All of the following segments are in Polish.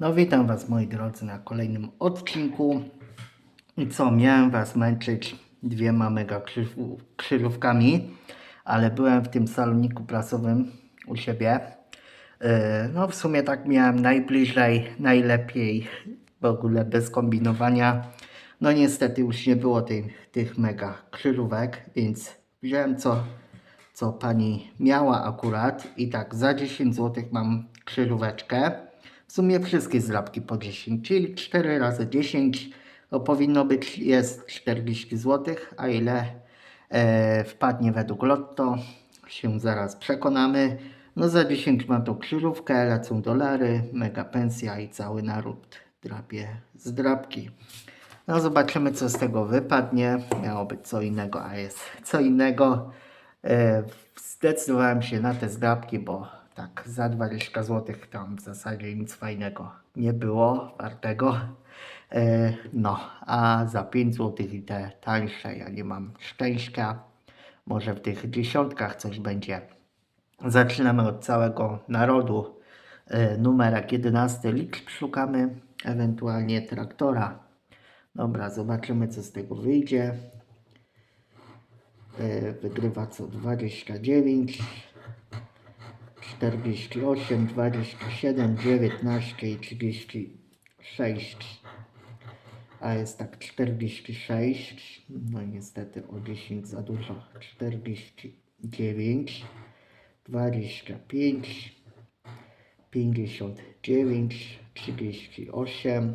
No witam Was moi drodzy na kolejnym odcinku. I co, miałem Was męczyć dwiema mega krzyżówkami, ale byłem w tym saloniku prasowym u siebie. Yy, No w sumie tak miałem najbliżej, najlepiej, w ogóle bez kombinowania. No niestety już nie było tych, tych mega krzyżówek, więc wziąłem co, co pani miała akurat i tak za 10 zł mam krzyżóweczkę. W sumie wszystkie zdrabki po 10, czyli 4 razy 10 to powinno być jest 40 zł, a ile e, wpadnie według lotto się zaraz przekonamy. No za 10 ma to krzyżówkę, lecą dolary, mega pensja i cały naród drapie zdrabki. No zobaczymy co z tego wypadnie. Miało być co innego, a jest co innego. E, zdecydowałem się na te zdrabki, bo tak za 20 zł tam w zasadzie nic fajnego nie było wartego. E, no, a za 5 zł i te tańsze ja nie mam szczęścia. Może w tych dziesiątkach coś będzie. Zaczynamy od całego narodu. E, numerek 11 liczb szukamy, ewentualnie traktora. Dobra, zobaczymy co z tego wyjdzie. E, Wygrywa co 29, 48, 27, 19 i 36. A jest tak 46. No niestety o 10 za dużo. 49, 25, 59, 38,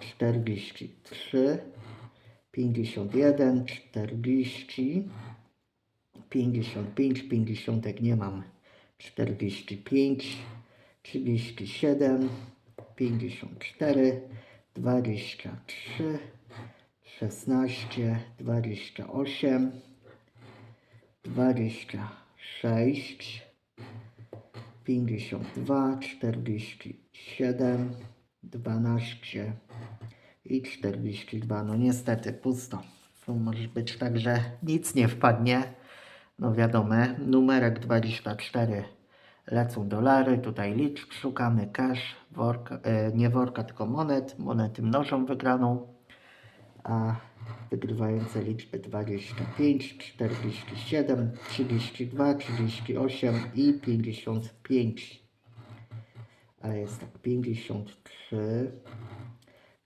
43, 51, 40, 55, 50 nie mam, 45, 37, 54, 23, 16, 28, 26, 52, 47, 12 i 42. No niestety pusto. To może być tak, że nic nie wpadnie. No wiadomo, numerek 24 lecą dolary, tutaj liczb szukamy, cash, worka, e, nie worka, tylko monet, monety mnożą wygraną, a wygrywające liczby 25, 47, 32, 38 i 55. A jest tak 53,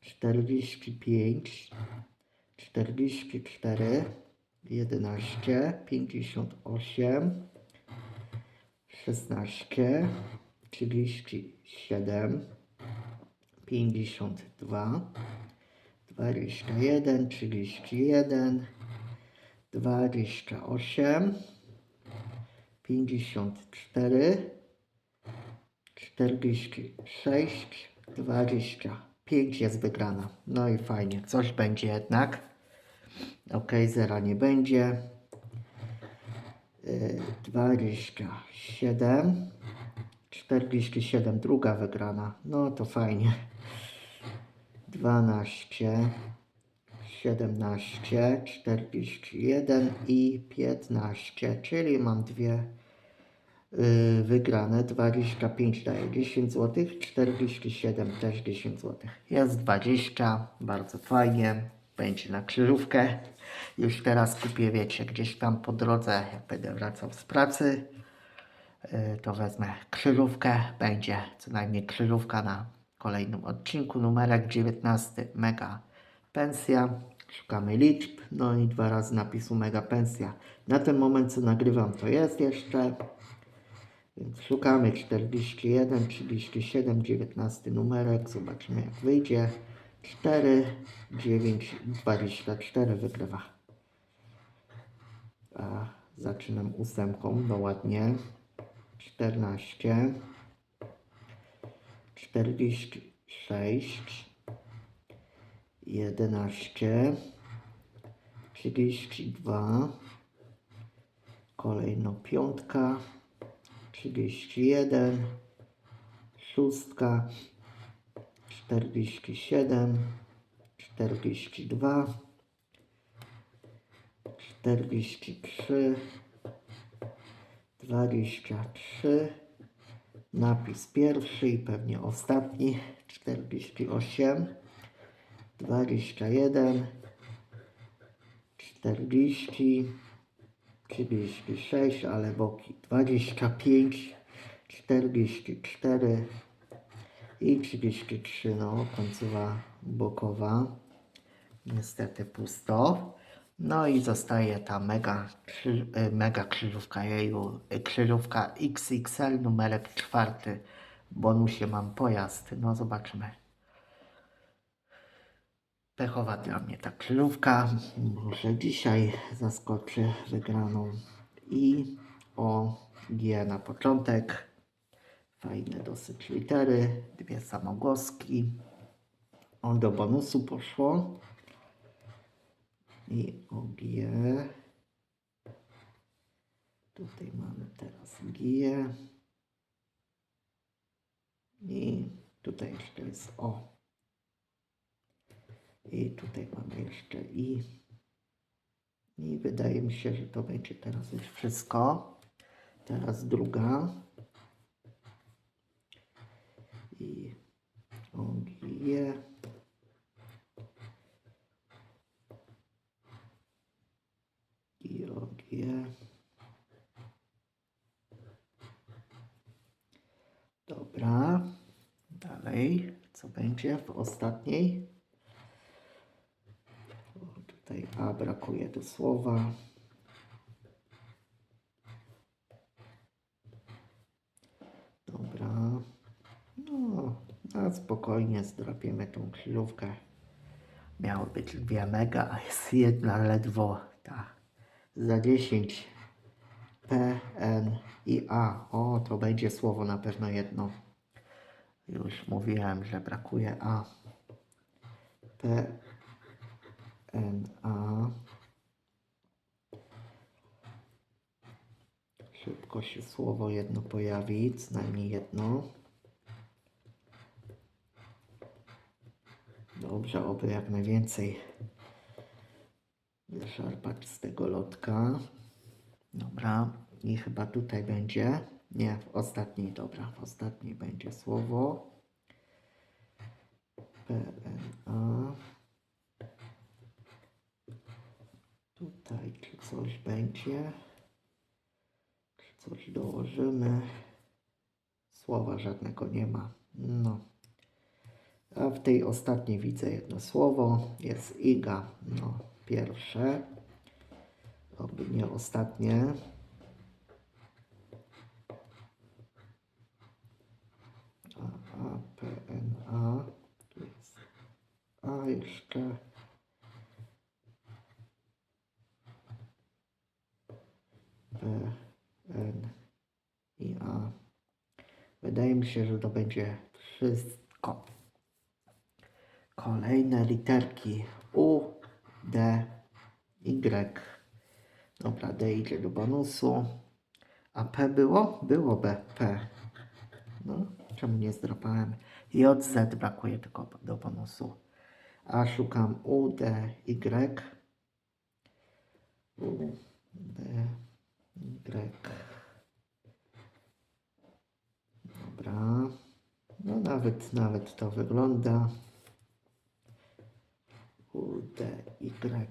45, 44, 11, 58, 16, 37, 52, 21, 31, 28, 54, 46, 25 jest wygrana. No i fajnie, coś będzie jednak. Ok, zera nie będzie. Y, 27, 47, druga wygrana. No to fajnie. 12, 17, 41 i 15, czyli mam dwie y, wygrane. 25 daje 10 zł, 47 też 10 zł. Jest 20, bardzo fajnie. Będzie na krzyżówkę. Już teraz kupię, wiecie, gdzieś tam po drodze, jak będę wracał z pracy, y, to wezmę krzyżówkę. Będzie co najmniej krzyżówka na kolejnym odcinku. Numerek 19, mega pensja. Szukamy liczb, no i dwa razy napisu mega pensja. Na ten moment, co nagrywam, to jest jeszcze. Więc szukamy 41, 37, 19 numerek. Zobaczymy jak wyjdzie. 4, 9, 24 wygrywa. A zaczynam ósemką, no ładnie. 14, 46, 11, 32, kolejno piątka, 31, szóstka, 47, 42, 43, 23, napis pierwszy i pewnie ostatni 48 21 40 36, ale boki 25 44 i 33, no końcowa bokowa niestety pusto. No i zostaje ta mega, y, mega krzyżówka jeju, y, krzyżówka XXL numerek czwarty. Bonusie mam pojazd, no zobaczymy. Pechowa dla mnie ta krzyżówka. Może dzisiaj zaskoczy wygraną. I o G na początek. Fajne dosyć litery. Dwie samogłoski. O, do bonusu poszło. I OG. Tutaj mamy teraz G. I tutaj jeszcze jest O. I tutaj mamy jeszcze I. I wydaje mi się, że to będzie teraz już wszystko. Teraz druga. I OG. Dobra. Dalej. Co będzie w ostatniej? Tutaj A brakuje do słowa. Dobra. A spokojnie zdrapiemy tą krzyżówkę. Miało być dwie mega, a jest jedna ledwo ta. Za 10. P, N i A. O, to będzie słowo na pewno jedno. Już mówiłem, że brakuje A. P, N, A. Szybko się słowo jedno pojawi, co najmniej jedno. Dobrze, oby jak najwięcej wyszarpać z tego lotka. Dobra, i chyba tutaj będzie. Nie, w ostatniej, dobra, w ostatniej będzie słowo. PNA. Tutaj czy coś będzie? Czy coś dołożymy? Słowa żadnego nie ma. No. A w tej ostatniej widzę jedno słowo. Jest iga. No, pierwsze. Oby nie ostatnie. A, A, P, N, A. Tu jest A jeszcze. P, N i A. Wydaje mi się, że to będzie wszystko. Kolejne literki U, D, Y. Dobra, D idzie do bonusu. A P było? Było B, P. No, czemu nie zdrapałem? J, Z brakuje tylko do bonusu. A szukam U, D, Y. U, D, Y. Dobra. No nawet, nawet to wygląda. Y.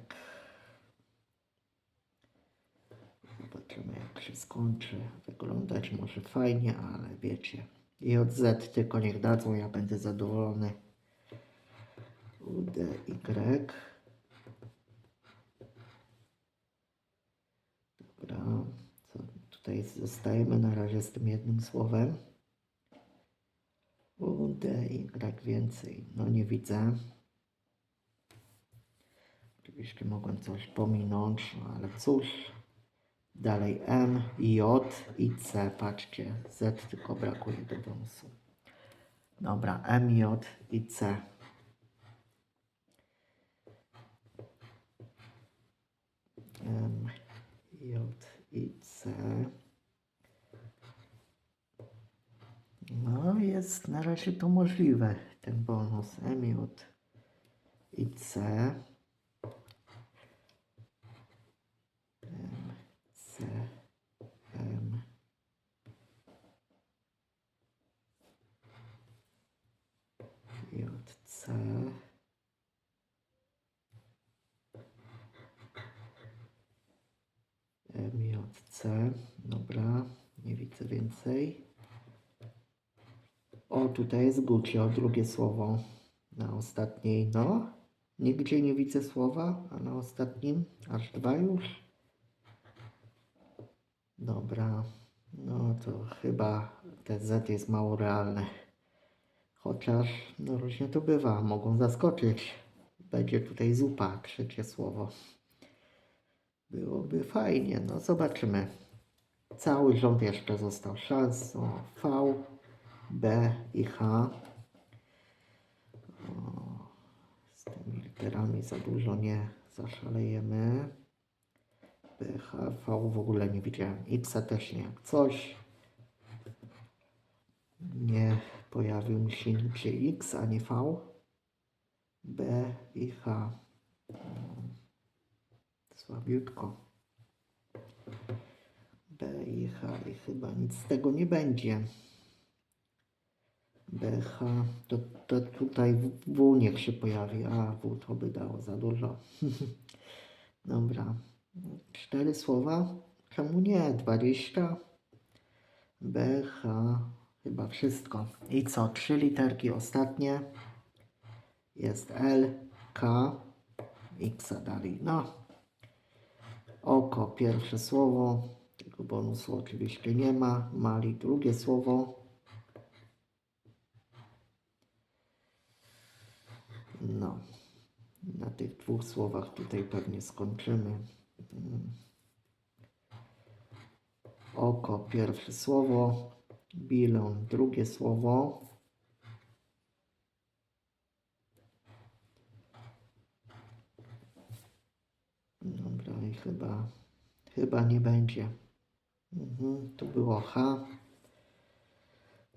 Zobaczymy jak się skończy. Wyglądać może fajnie, ale wiecie. JZ tylko niech dadzą, ja będę zadowolony. U, D, Y. Dobra. Co tutaj zostajemy na razie z tym jednym słowem. U, D, Y więcej. No nie widzę. Oczywiście mogłem coś pominąć, no ale cóż. Dalej M, J i C. Patrzcie, Z tylko brakuje do bonusu. Dobra, M, J i C. M, J i C. No, jest na razie to możliwe, ten bonus M, J i C. M, C, M. C. Dobra, nie widzę więcej. O, tutaj jest Gucio, drugie słowo. Na ostatniej, no. Nigdzie nie widzę słowa, a na ostatnim aż dwa już. Dobra, no to chyba te Z jest mało realne. Chociaż, no różnie to bywa, mogą zaskoczyć. Będzie tutaj zupa, trzecie słowo. Byłoby fajnie, no zobaczymy. Cały rząd jeszcze został szansą. V, B i H. O, z tymi literami za dużo nie zaszalejemy. B, H, V w ogóle nie widziałem. X też nie. Coś nie pojawił mi się nigdzie X, ani V. B i H. Słabiutko. B i H i chyba nic z tego nie będzie. B, H, to, to tutaj W W niech się pojawi, a W to by dało za dużo. Dobra. Cztery słowa? Czemu nie? Dwadzieścia? B, H, chyba wszystko. I co? Trzy literki ostatnie. Jest L, K, X dalej. No, Oko, pierwsze słowo, tego bonusu oczywiście nie ma. Mali, drugie słowo. No, na tych dwóch słowach tutaj pewnie skończymy. Oko, pierwsze słowo. Bilon, drugie słowo. Chyba, chyba nie będzie. Mhm, tu było H.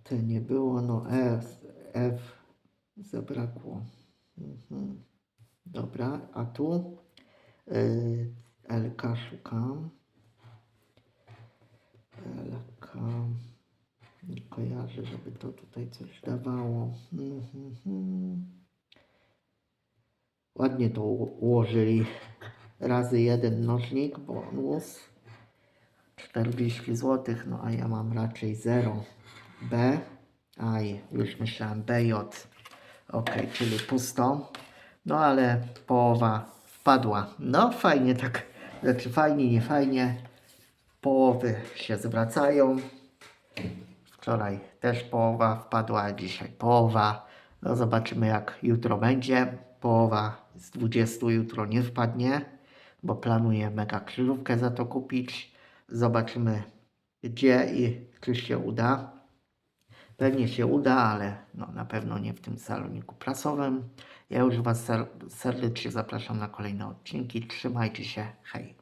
T nie było, no F, F zabrakło. Mhm. Dobra, a tu y, LK szukam. LK. Nie kojarzę, żeby to tutaj coś dawało. Mhm. Ładnie to ułożyli. Razy jeden mnożnik, bonus. 40 zł, no a ja mam raczej 0. B. Aj, już myślałem BJ. Ok, czyli pusto. No ale połowa wpadła. No fajnie tak, znaczy fajnie, nie fajnie. Połowy się zwracają. Wczoraj też połowa wpadła, dzisiaj połowa. No zobaczymy jak jutro będzie. Połowa z 20 jutro nie wpadnie, bo planuję mega krzyżówkę za to kupić. Zobaczymy gdzie i czy się uda. Pewnie się uda, ale no, na pewno nie w tym saloniku prasowym. Ja już Was ser- serdecznie zapraszam na kolejne odcinki. Trzymajcie się. Hej.